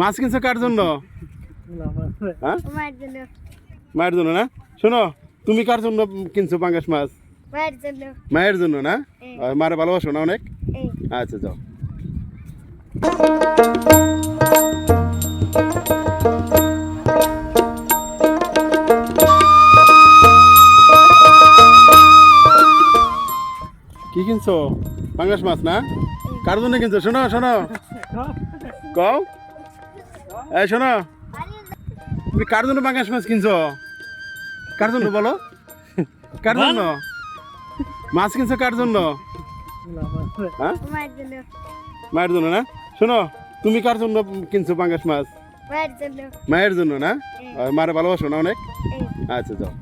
মাছ কিনছো কার জন্য? হ্যাঁ? মায়ের জন্য। না? শোনো তুমি কার জন্য কিনছো পাঙ্গাস মাছ? মায়ের জন্য। না? মারে ভালোবাসো না অনেক? আচ্ছা যাও। কি কিনছো? পাঙ্গাস মাছ না? কার জন্য কিনছো? শোনো শোনো। কও। এই শোনো। তুমি কার জন্য পাঙ্গাস মাছ কিনছো? কার জন্য বলো? কার জন্য? মাছ কিনছো কার জন্য? হ্যাঁ? মায়ের জন্য। না? শোনো তুমি কার জন্য কিনছো পাঙ্গাস মাছ? মায়ের জন্য। না? আর মারে ভালোবাসো না অনেক? আচ্ছা যাও।